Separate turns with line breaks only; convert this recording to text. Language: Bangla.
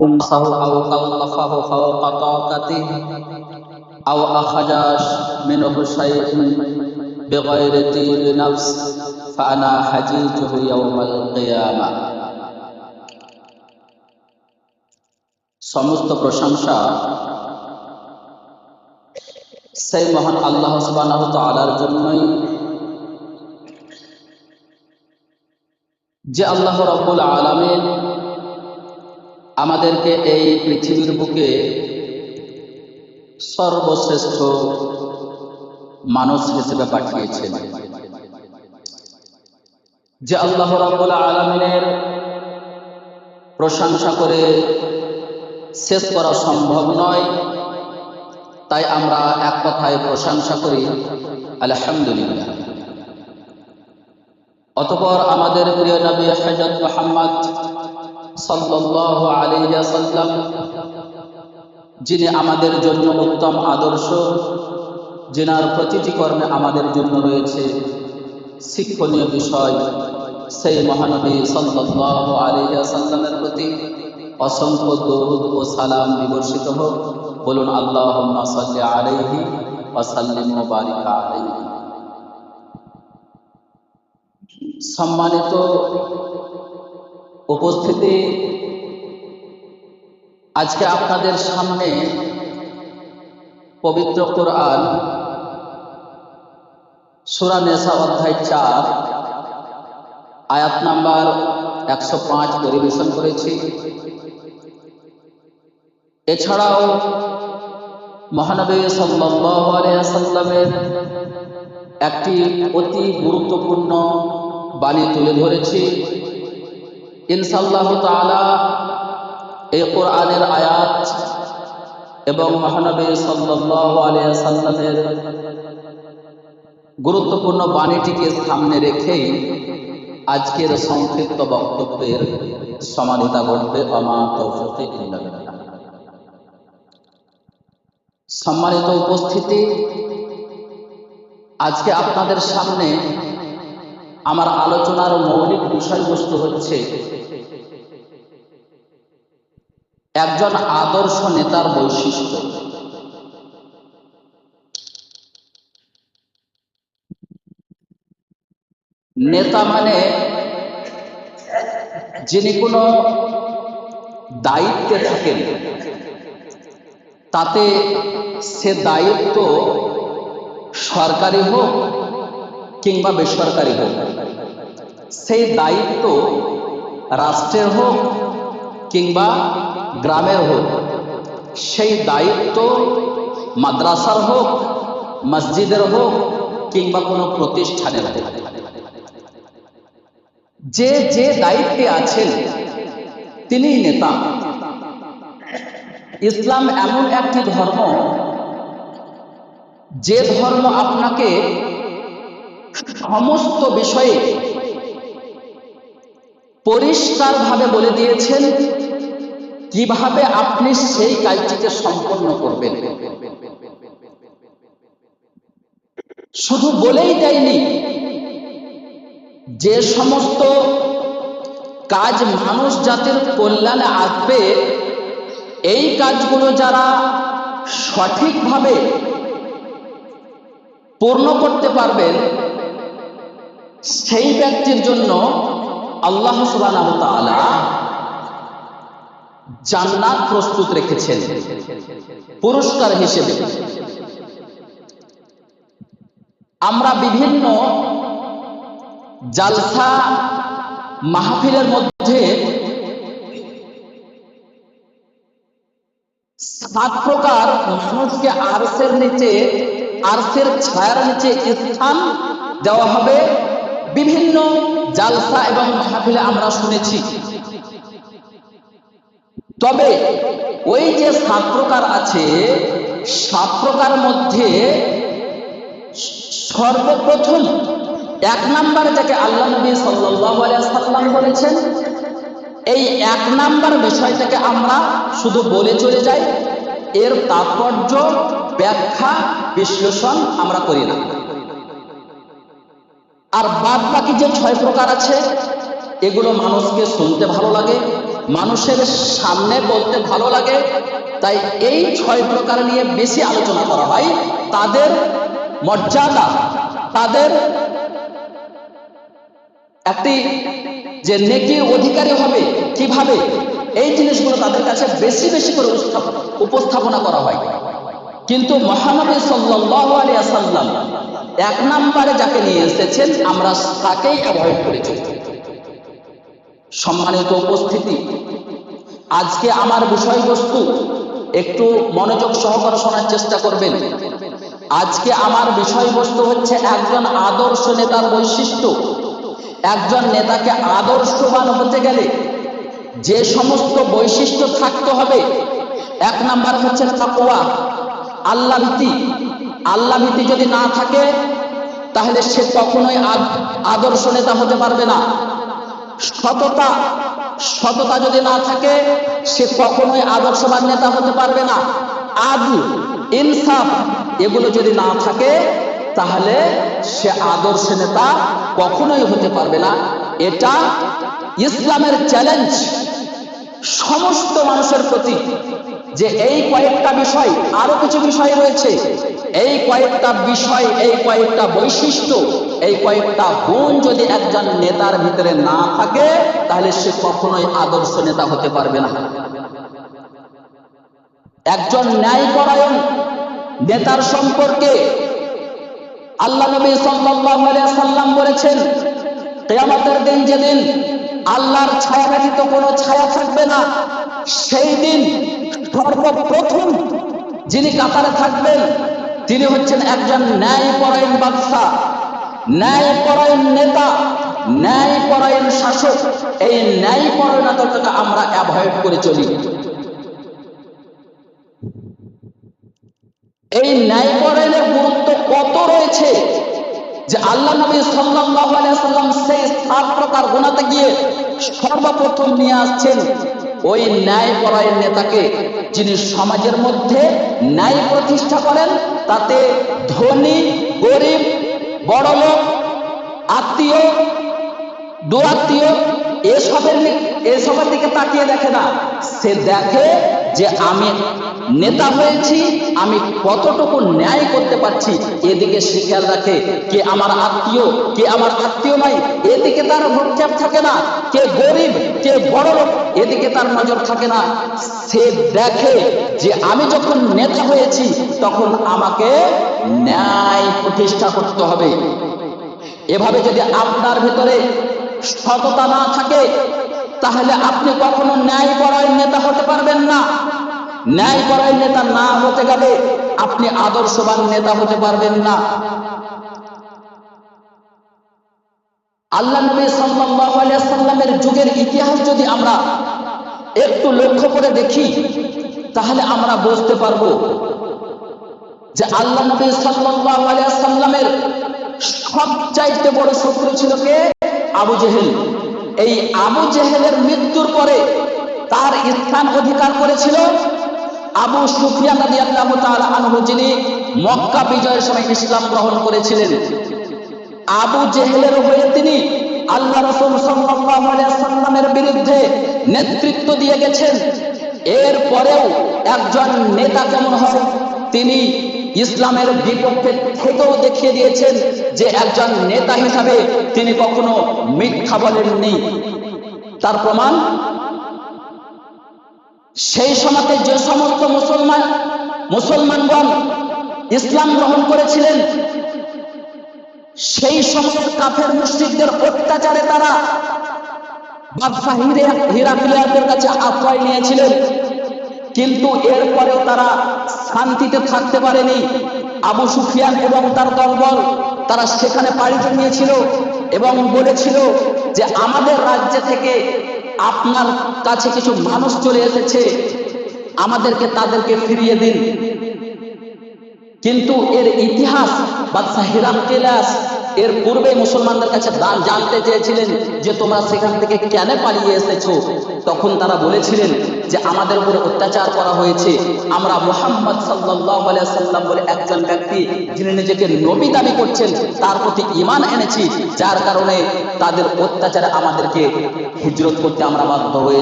أنصه أو كلفه فوق طاقته أو أخرج منه شيء بغير طيب نفس فأنا حجيجه يوم القيامة সমস্ত প্রশংসা সেই মহান আল্লাহ সুবহানাহু তাআলার জন্যই যে আল্লাহ রব্বুল আলামিন আমাদেরকে এই পৃথিবীর বুকে সর্বশ্রেষ্ঠ মানুষ হিসেবে পাঠিয়েছেন। যে আল্লাহ রব্বুল আলমিনের প্রশংসা করে শেষ করা সম্ভব নয়, তাই আমরা এক কথায় প্রশংসা করি, আলহামদুলিল্লাহ। অতপর আমাদের প্রিয় নবী হজরত মোহাম্মদ সাল্লাল্লাহু আলাইহি ওয়াসাল্লাম, যিনি আমাদের জন্য উত্তম আদর্শ, যিনার প্রতিটি কর্মে আমাদের জন্য রয়েছে শিক্ষণীয় বিষয়, সেই মহানবী সাল্লাল্লাহু আলাইহি ওয়াসাল্লামের প্রতি অসংখ্য দরুদ ও সালাম বিবর্ষিত হোক। বলুন, আল্লাহুম্মা সাল্লি আলাইহি ওয়া সাল্লিম ওয়া আলাইহি। সম্মানিত উপস্থিতি আজকে আপনাদের সামনে পবিত্র কোরআন, সুরা নেশা অধ্যায় চার, আয়াত নাম্বার একশো পাঁচ পরিবেশন করেছি। এছাড়াও মহানবী সাল্লামের একটি অতি গুরুত্বপূর্ণ বাণী তুলে ধরেছি। ইনশাল্লাহ তালা এই কোরআনের আয়াত এবং মহানবী আলিয়াল্লামের গুরুত্বপূর্ণ বাণীটিকে সামনে রেখেই আজকের সংক্ষিপ্ত বক্তব্যের সমানিতা ঘটবে। সম্মানিত উপস্থিতি, আজকে আপনাদের সামনে আমার আলোচনার মৌলিক বিষয়বস্তু হচ্ছে একজন আদর্শ নেতার বৈশিষ্ট্য। নেতা মানে যিনি কোনো দায়িত্বে থাকেন, তাতে সে দায়িত্ব সরকারি হোক কিংবা বেসরকারি হোক, সেই দায়িত্ব রাষ্ট্রের হোক কিংবা গ্রামের হোক, সেই দায়িত্ব মাদ্রাসার হোক, মসজিদের হোক কিংবা কোনো প্রতিষ্ঠানের হোক। যে যে দায়িত্বে আছেন তিনি নেতা। ইসলাম এমন একটি ধর্ম, যে ধর্ম আপনাকে সমস্ত বিষয়ে পরিষ্কারভাবে বলে দিয়েছেন, কীভাবে আপনি সেই কাজটিকে সম্পন্ন করবেন। শুধু বলেই দেয়নি, যে সমস্ত কাজ মানুষ জাতির কল্যাণে আসবে, এই কাজগুলো যারা সঠিকভাবে পূর্ণ করতে পারবেন সেই ব্যক্তির জন্য আল্লাহ তাআলা জান্নাত প্রস্তুত রেখেছেন। পুরস্কার হিসেবে। আমরা বিভিন্ন জালসা মাহফিলের মধ্যে সাত প্রকার মানুষকে আরসের নিচে, আরসের ছায়ার নিচে স্থান দেওয়া হবে। বিভিন্ন জালসা এবং মাহফিলে আমরা শুনেছি। তবে ওই যে সাত প্রকার আছে সাত প্রকার মধ্যে সর্বপ্রথম এক নাম্বার যাকে আল্লাহ নবী সাল্লাম বলেছেন, এই এক নাম্বার বিষয়টাকে আমরা শুধু বলে চলে যাই, এর তাৎপর্য, ব্যাখ্যা, বিশ্লেষণ আমরা করি না। আর বাদ বাকি যে ছয় প্রকার আছে, এগুলো মানুষকে শুনতে ভালো লাগে, মানুষের সামনে বলতে ভালো লাগে। তাই এই ছয় প্রকার নিয়ে বেশি আলোচনা করা হয়। তাদের মর্যাদা, তাদের একটি যে নেকির অধিকারী হবে, কীভাবে? এই জিনিসগুলো তাদের কাছে বেশি বেশি করে উপস্থাপনা করা হয়। কিন্তু মহানবী সাল্লাল্লাহু আলাইহি সাল্লাম এক নাম্বারে যাকে নিয়ে এসেছেন, আমরা তাকেই অ্যাভয়েড করেছি। সম্মানিত উপস্থিতি, আজকে আমার বিষয়বস্তু একটু মনোযোগ সহকারে শোনার চেষ্টা করবেন। আজকে আমার বিষয়বস্তু হচ্ছে একজন আদর্শ নেতার বৈশিষ্ট্য। একজন নেতাকে আদর্শবান হতে গেলে যে সমস্ত বৈশিষ্ট্য থাকতে হবে, এক নাম্বার হচ্ছে তাকওয়া, আল্লাহ ভীতি আল্লাহ ভীতি যদি না থাকে, তাহলে সে কখনোই আদ- আদর্শ নেতা হতে পারবে না। সততা সততা যদি না থাকে, সে কখনোই আদর্শবান নেতা হতে পারবে না। আদু, ইনসাফ, এগুলো যদি না থাকে, তাহলে সে আদর্শ নেতা কখনোই হতে পারবে না। এটা ইসলামের চ্যালেঞ্জ। সমস্ত মানুষের প্রতি যে এই কয়েকটা বিষয়, আরও কিছু বিষয় রয়েছে এই কয়েকটা বিষয়, এই কয়েকটা বৈশিষ্ট্য, এই কয়েকটা গুণ যদি একজন নেতার ভিতরে না থাকে, তাহলে সে কখনোই আদর্শ নেতা হতে পারবে না। একজন ন্যায়পরায়ণ নেতার সম্পর্কে আল্লাহ নবী সাল্লাম বলেছেন, কিয়ামতের দিন যেদিন আল্লাহর ছায়া ব্যতীত কোনো ছায়া থাকবে না, সেই দিন সর্বপ্রথম যিনি কাতারে থাকবেন তিনি হচ্ছেন একজন ন্যায়পরায়ণ বাদশা ন্যায়পরায়ণ নেতা, ন্যায়পরায়ণ শাসক। এই ন্যায়পরায়ণতাটাকে আমরা অ্যাভয়েড করে চলি। এই ন্যায়পরায়ণের গুরুত্ব কত রয়েছে যে আল্লাহ নবী সাল্লাম সেই সাত প্রকার গুণাতে গিয়ে সর্বপ্রথম নিয়ে আসছেন ওই ন্যায় ন্যায়পরায়ণ নেতাকে যিনি সমাজের মধ্যে ন্যায় প্রতিষ্ঠা করেন, তাতে ধনী, গরিব, বড়লোক, আত্মীয় দুরাত্মীয় এসবের নি- এসবের দিকে তাকিয়ে দেখে না। সে দেখে যে আমি নেতা হয়েছি, আমি কতটুকু ন্যায় করতে পারছি। এদিকে সে খেয়াল রাখে, কে আমার আত্মীয়, কে আমার আত্মীয় নাই। এদিকে তার ভ্রুক্ষেপ থাকে না। কে গরিব, কে বড় লোক, এদিকে তার নজর থাকে না। সে দেখে যে আমি যখন নেতা হয়েছি, তখন আমাকে ন্যায় প্রতিষ্ঠা করতে হবে। এভাবে যদি আপনার ভিতরে সততা না থাকে তাহলে আপনি কখনো ন্যায় পরায়ণ নেতা হতে পারবেন না। ন্যায় পরায়ণ নেতা না হতে গেলে আপনি আদর্শবান নেতা হতে পারবেন না। আল্লাহ নবী সাল্লাল্লাহু আলাইহি সাল্লামের যুগের ইতিহাস যদি আমরা একটু লক্ষ্য করে দেখি, তাহলে আমরা বুঝতে পারব যে আল্লাহ নবী সাল্লাল্লাহু আলাইহি সাল্লামের সবচাইতে বড় শত্রু ছিল কে? আবু জেহেল। এই আবু জেহেলের মৃত্যুর পরে তার স্থান অধিকার করেছিল আবু সুফিয়ান যিনি মক্কা বিজয়ের সময় ইসলাম গ্রহণ করেছিলেন। আবু জেহেলের হয়ে তিনি আল্লাহ রসুল সাল্লামের বিরুদ্ধে নেতৃত্ব দিয়ে গেছেন। এর পরেও একজন নেতা কেমন হয়, তিনি ইসলামের বিপক্ষে থেকেও দেখিয়ে দিয়েছেন যে একজন নেতা হিসাবে তিনি কখনো মিথ্যা বলেননি। তার প্রমাণ? সেই সময়তে যে সমস্ত মুসলমান মুসলমানগণ ইসলাম গ্রহণ করেছিলেন, সেই সমস্ত কাফের মুসলিকদের অত্যাচারে তারা বাদশাহ হিরে- হিরাক্লিয়াসের কাছে আশ্রয় নিয়েছিলেন। কিন্তু এরপরেও তারা শান্তিতে থাকতে পারেনি। আবু সুফিয়ান এবং তার দলবল তারা সেখানে পাড়ি জমিয়েছিল এবং বলেছিল যে আমাদের রাজ্য থেকে আপনার কাছে কিছু মানুষ চলে এসেছে, আমাদেরকে তাদেরকে ফিরিয়ে দিন। কিন্তু এর ইতিহাস, বাদশাহ হিরাম কেলাস এর পূর্বে মুসলমানদের কাছে জানতে চেয়েছিলেন যে তোমরা সেখান থেকে কেন পালিয়ে এসেছ? তখন তারা বলেছিলেন যে আমাদের উপরে অত্যাচার করা হয়েছে। আমরা মোহাম্মদ সাল্লাম বলে একজন ব্যক্তি যিনি নিজেকে নবী দাবি করছেন, তার প্রতি ইমান এনেছি, যার কারণে তাদের অত্যাচারে আমাদেরকে হিজরত করতে আমরা বাধ্য হয়ে